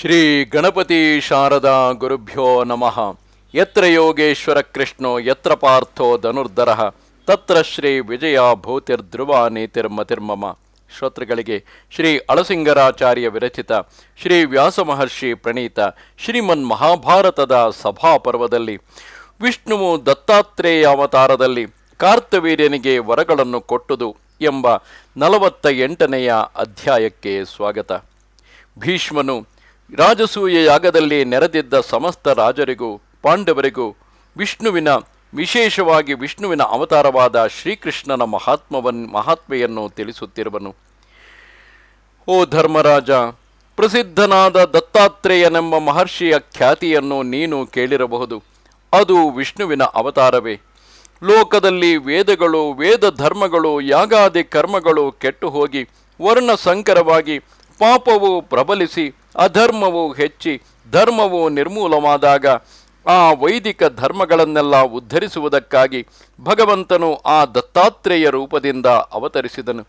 ಶ್ರೀ ಗಣಪತಿ ಶಾರದಾ ಗುರುಭ್ಯೋ ನಮಃ. ಯತ್ರ ಯೋಗೇಶ್ವರ ಕೃಷ್ಣೋ, ಯತ್ರ ಪಾರ್ಥೋ ಧನುರ್ಧರ, ತತ್ರ ಶ್ರೀ ವಿಜಯ ಭೂತಿರ್ಧ್ರುವ ನೀತಿರ್ಮತಿರ್ಮಮ ಶ್ರೋತೃಗಳಿಗೆ ಶ್ರೀ ಅಳಸಿಂಗರಾಚಾರ್ಯ ವಿರಚಿತ, ಶ್ರೀ ವ್ಯಾಸ ಮಹರ್ಷಿ ಪ್ರಣೀತ, ಶ್ರೀಮನ್ ಮಹಾಭಾರತದ ಸಭಾಪರ್ವದಲ್ಲಿ ವಿಷ್ಣುವು ದತ್ತಾತ್ರೇಯ ಅವತಾರದಲ್ಲಿ ಕಾರ್ತವೀರ್ಯನಿಗೆ ವರಗಳನ್ನು ಕೊಟ್ಟುದು ಎಂಬ ನಲವತ್ತ ಎಂಟನೆಯ ಅಧ್ಯಾಯಕ್ಕೆ ಸ್ವಾಗತ. ಭೀಷ್ಮನು ರಾಜಸೂಯ ಯಾಗದಲ್ಲಿ ನೆರೆದಿದ್ದ ಸಮಸ್ತ ರಾಜರಿಗೂ, ಪಾಂಡವರಿಗೂ, ವಿಷ್ಣುವಿನ, ವಿಶೇಷವಾಗಿ ವಿಷ್ಣುವಿನ ಅವತಾರವಾದ ಶ್ರೀಕೃಷ್ಣನ ಮಹಾತ್ಮವನ್, ಮಹಾತ್ಮೆಯನ್ನು ತಿಳಿಸುತ್ತಿರುವನು. ಓ ಧರ್ಮರಾಜ, ಪ್ರಸಿದ್ಧನಾದ ದತ್ತಾತ್ರೇಯನೆಂಬ ಮಹರ್ಷಿಯ ಖ್ಯಾತಿಯನ್ನು ನೀನು ಕೇಳಿರಬಹುದು. ಅದು ವಿಷ್ಣುವಿನ ಅವತಾರವೇ. ಲೋಕದಲ್ಲಿ ವೇದಗಳು, ವೇದ ಧರ್ಮಗಳು, ಯಾಗಾದಿ ಕರ್ಮಗಳು ಕೆಟ್ಟು ಹೋಗಿ ವರ್ಣ ಸಂಕರವಾಗಿ ಪಾಪವು ಪ್ರಬಲಿಸಿ ಅಧರ್ಮವು ಹೆಚ್ಚಿ, ಧರ್ಮವು ನಿರ್ಮೂಲವಾದಾಗ ಆ ವೈದಿಕ ಧರ್ಮಗಳನ್ನೆಲ್ಲ ಉದ್ಧರಿಸುವುದಕ್ಕಾಗಿ ಭಗವಂತನು ಆ ದತ್ತಾತ್ರೇಯ ರೂಪದಿಂದ ಅವತರಿಸಿದನು.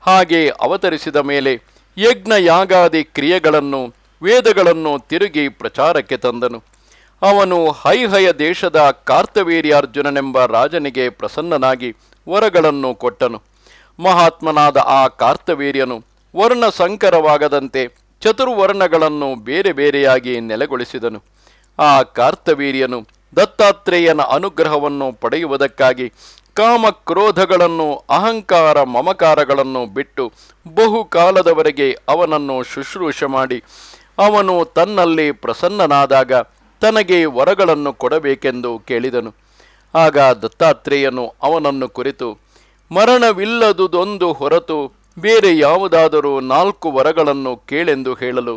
ಹಾಗೆ ಅವತರಿಸಿದ ಮೇಲೆ ಯಜ್ಞ ಯಾಗಾದಿ ಕ್ರಿಯೆಗಳನ್ನು, ವೇದಗಳನ್ನು ತಿರುಗಿ ಪ್ರಚಾರಕ್ಕೆ ತಂದನು. ಅವನು ಹೈಹಯ ದೇಶದ ಕಾರ್ತವೀರ್ಯಾರ್ಜುನನೆಂಬ ರಾಜನಿಗೆ ಪ್ರಸನ್ನನಾಗಿ ವರಗಳನ್ನು ಕೊಟ್ಟನು. ಮಹಾತ್ಮನಾದ ಆ ಕಾರ್ತವೀರ್ಯನು ವರ್ಣ ಸಂಕರವಾಗದಂತೆ ಚತುರ್ವರ್ಣಗಳನ್ನು ಬೇರೆ ಬೇರೆಯಾಗಿ ನೆಲೆಗೊಳಿಸಿದನು. ಆ ಕಾರ್ತವೀರ್ಯನು ದತ್ತಾತ್ರೇಯನ ಅನುಗ್ರಹವನ್ನು ಪಡೆಯುವುದಕ್ಕಾಗಿ ಕಾಮ ಕ್ರೋಧಗಳನ್ನು ಅಹಂಕಾರ ಮಮಕಾರಗಳನ್ನು ಬಿಟ್ಟು ಬಹುಕಾಲದವರೆಗೆ ಅವನನ್ನು ಶುಶ್ರೂಷ ಮಾಡಿ, ಅವನು ತನ್ನಲ್ಲಿ ಪ್ರಸನ್ನನಾದಾಗ ತನಗೆ ವರಗಳನ್ನು ಕೊಡಬೇಕೆಂದು ಕೇಳಿದನು. ಆಗ ದತ್ತಾತ್ರೇಯನು ಅವನನ್ನು ಕುರಿತು, ಮರಣವಿಲ್ಲದುದೊಂದು ಹೊರತು ಬೇರೆ ಯಾವುದಾದರೂ ನಾಲ್ಕು ವರಗಳನ್ನು ಕೇಳೆಂದು ಹೇಳಲು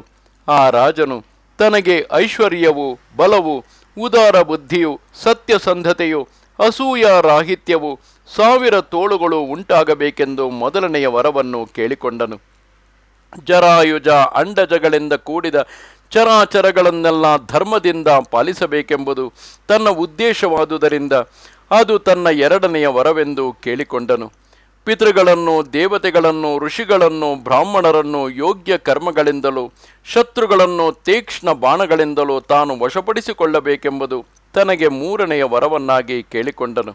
ಆ ರಾಜನು ತನಗೆ ಐಶ್ವರ್ಯವು, ಬಲವು, ಉದಾರ ಬುದ್ಧಿಯು, ಸತ್ಯಸಂಧತೆಯು, ಅಸೂಯ ರಾಹಿತ್ಯವು ಸಾವಿರ ತೋಳುಗಳು ಉಂಟಾಗಬೇಕೆಂದು ಮೊದಲನೆಯ ವರವನ್ನು ಕೇಳಿಕೊಂಡನು. ಜರಾಯುಜ ಅಂಡಜಗಳಿಂದ ಕೂಡಿದ ಚರಾಚರಗಳನ್ನೆಲ್ಲ ಧರ್ಮದಿಂದ ಪಾಲಿಸಬೇಕೆಂಬುದು ತನ್ನ ಉದ್ದೇಶವಾದುದರಿಂದ ಅದು ತನ್ನ ಎರಡನೆಯ ವರವೆಂದು ಕೇಳಿಕೊಂಡನು. ಪಿತೃಗಳನ್ನು, ದೇವತೆಗಳನ್ನು, ಋಷಿಗಳನ್ನು, ಬ್ರಾಹ್ಮಣರನ್ನು ಯೋಗ್ಯ ಕರ್ಮಗಳಿಂದಲೂ, ಶತ್ರುಗಳನ್ನು ತೀಕ್ಷ್ಣ ಬಾಣಗಳಿಂದಲೂ ತಾನು ವಶಪಡಿಸಿಕೊಳ್ಳಬೇಕೆಂಬುದು ತನಗೆ ಮೂರನೆಯ ವರವನ್ನಾಗಿ ಕೇಳಿಕೊಂಡನು.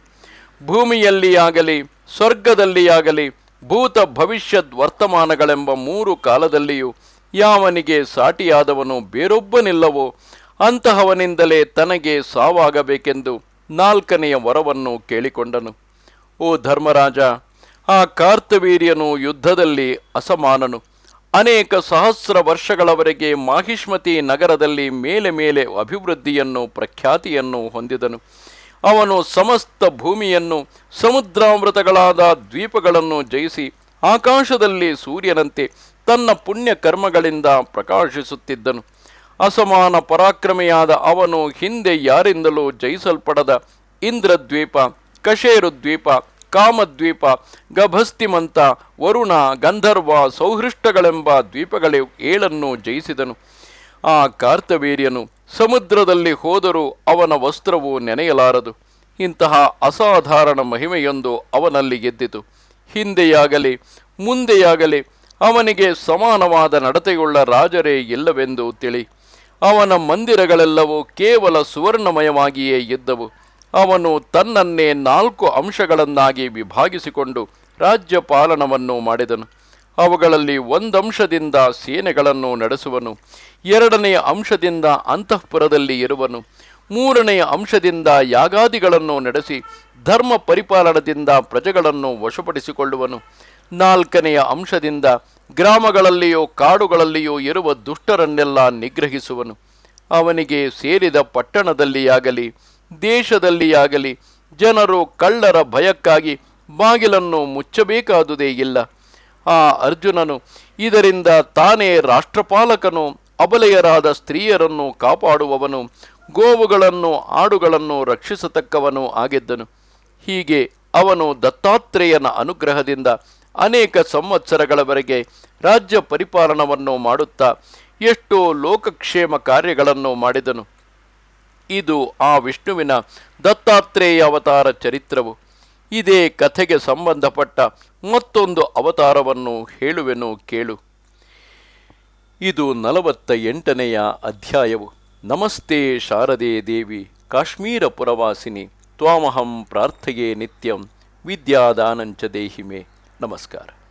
ಭೂಮಿಯಲ್ಲಿಯಾಗಲಿ, ಸ್ವರ್ಗದಲ್ಲಿಯಾಗಲಿ, ಭೂತ ಭವಿಷ್ಯದ್ ವರ್ತಮಾನಗಳೆಂಬ ಮೂರು ಕಾಲದಲ್ಲಿಯೂ ಯಾವನಿಗೆ ಸಾಟಿಯಾದವನು ಬೇರೊಬ್ಬನಿಲ್ಲವೋ, ಅಂತಹವನಿಂದಲೇ ತನಗೆ ಸಾವಾಗಬೇಕೆಂದು ನಾಲ್ಕನೆಯ ವರವನ್ನು ಕೇಳಿಕೊಂಡನು. ಓ ಧರ್ಮರಾಜ ಆ ಕಾರ್ತವೀರ್ಯನು ಯುದ್ಧದಲ್ಲಿ ಅಸಮಾನನು. ಅನೇಕ ಸಹಸ್ರ ವರ್ಷಗಳವರೆಗೆ ಮಾಹಿಷ್ಮತಿ ನಗರದಲ್ಲಿ ಮೇಲೆ ಮೇಲೆ ಅಭಿವೃದ್ಧಿಯನ್ನು, ಪ್ರಖ್ಯಾತಿಯನ್ನು ಹೊಂದಿದನು. ಅವನು ಸಮಸ್ತ ಭೂಮಿಯನ್ನು, ಸಮುದ್ರಾಮೃತಗಳಾದ ದ್ವೀಪಗಳನ್ನು ಜಯಿಸಿ, ಆಕಾಶದಲ್ಲಿ ಸೂರ್ಯನಂತೆ ತನ್ನ ಪುಣ್ಯ ಕರ್ಮಗಳಿಂದ ಪ್ರಕಾಶಿಸುತ್ತಿದ್ದನು. ಅಸಮಾನ ಪರಾಕ್ರಮಿಯಾದ ಅವನು ಹಿಂದೆ ಯಾರಿಂದಲೂ ಜಯಿಸಲ್ಪಡದ ಇಂದ್ರದ್ವೀಪ ಕಶೇರು ದ್ವೀಪ ಕಾಮದ್ವೀಪ, ಗಭಸ್ತಿಮಂತ, ವರುಣ, ಗಂಧರ್ವ, ಸೌಹೃಷ್ಟಗಳೆಂಬ ದ್ವೀಪಗಳೇ ಏಳನ್ನು ಜಯಿಸಿದನು. ಆ ಕಾರ್ತವೀರ್ಯನು ಸಮುದ್ರದಲ್ಲಿ ಹೋದರೂ ಅವನ ವಸ್ತ್ರವು ನೆನೆಯಲಾರದು. ಇಂತಹ ಅಸಾಧಾರಣ ಮಹಿಮೆಯೊಂದು ಅವನಲ್ಲಿ ಗೆದ್ದಿತು ಹಿಂದೆಯಾಗಲಿ, ಮುಂದೆಯಾಗಲಿ ಅವನಿಗೆ ಸಮಾನವಾದ ನಡತೆಯುಳ್ಳ ರಾಜರೇ ಇಲ್ಲವೆಂದು ತಿಳಿ. ಅವನ ಮಂದಿರಗಳೆಲ್ಲವೂ ಕೇವಲ ಸುವರ್ಣಮಯವಾಗಿಯೇ ಇದ್ದವು. ಅವನು ತನ್ನನ್ನೇ ನಾಲ್ಕು ಅಂಶಗಳನ್ನಾಗಿ ವಿಭಾಗಿಸಿಕೊಂಡು ರಾಜ್ಯಪಾಲನವನ್ನು ಮಾಡಿದನು. ಅವುಗಳಲ್ಲಿ ಒಂದಂಶದಿಂದ ಸೇನೆಗಳನ್ನು ನಡೆಸುವನು. ಎರಡನೆಯ ಅಂಶದಿಂದ ಅಂತಃಪುರದಲ್ಲಿ ಇರುವನು. ಮೂರನೆಯ ಅಂಶದಿಂದ ಯಾಗಾದಿಗಳನ್ನು ನಡೆಸಿ ಧರ್ಮ ಪರಿಪಾಲನದಿಂದ ಪ್ರಜೆಗಳನ್ನು ವಶಪಡಿಸಿಕೊಳ್ಳುವನು. ನಾಲ್ಕನೆಯ ಅಂಶದಿಂದ ಗ್ರಾಮಗಳಲ್ಲಿಯೋ ಕಾಡುಗಳಲ್ಲಿಯೋ ಇರುವ ದುಷ್ಟರನ್ನೆಲ್ಲ ನಿಗ್ರಹಿಸುವನು. ಅವನಿಗೆ ಸೇರಿದ ಪಟ್ಟಣದಲ್ಲಿಯಾಗಲಿ ದೇಶದಲ್ಲಿಯಾಗಲಿ ಜನರು ಕಳ್ಳರ ಭಯಕ್ಕಾಗಿ ಬಾಗಿಲನ್ನು ಮುಚ್ಚಬೇಕಾದುದೇ ಇಲ್ಲ. ಆ ಅರ್ಜುನನು ಇದರಿಂದ ತಾನೇ ರಾಷ್ಟ್ರಪಾಲಕನು, ಅಬಲೆಯರಾದ ಸ್ತ್ರೀಯರನ್ನು ಕಾಪಾಡುವವನು, ಗೋವುಗಳನ್ನು, ಆಡುಗಳನ್ನು ರಕ್ಷಿಸತಕ್ಕವನು ಆಗಿದ್ದನು. ಹೀಗೆ ಅವನು ದತ್ತಾತ್ರೇಯನ ಅನುಗ್ರಹದಿಂದ ಅನೇಕ ಸಂವತ್ಸರಗಳವರೆಗೆ ರಾಜ್ಯ ಪರಿಪಾಲನವನ್ನು ಮಾಡುತ್ತಾ, ಎಷ್ಟೋ ಲೋಕಕ್ಷೇಮ ಕಾರ್ಯಗಳನ್ನು ಮಾಡಿದನು. ಇದು ಆ ವಿಷ್ಣುವಿನ ದತ್ತಾತ್ರೇಯ ಅವತಾರ ಚರಿತ್ರವು. ಇದೇ ಕಥೆಗೆ ಸಂಬಂಧಪಟ್ಟ ಮತ್ತೊಂದು ಅವತಾರವನ್ನು ಹೇಳುವೆನು ಕೇಳು. ಇದು ನಲವತ್ತ ಎಂಟನೆಯ ಅಧ್ಯಾಯವು. ನಮಸ್ತೆ ಶಾರದೆ ದೇವಿ, ಕಾಶ್ಮೀರ ಪುರವಾಸಿನಿ, ತ್ವಾಮಹಂ ಪ್ರಾರ್ಥೆಯೇ ನಿತ್ಯಂ, ವಿದ್ಯಾದಾನಂಚ ದೇಹಿಮೆ. ನಮಸ್ಕಾರ.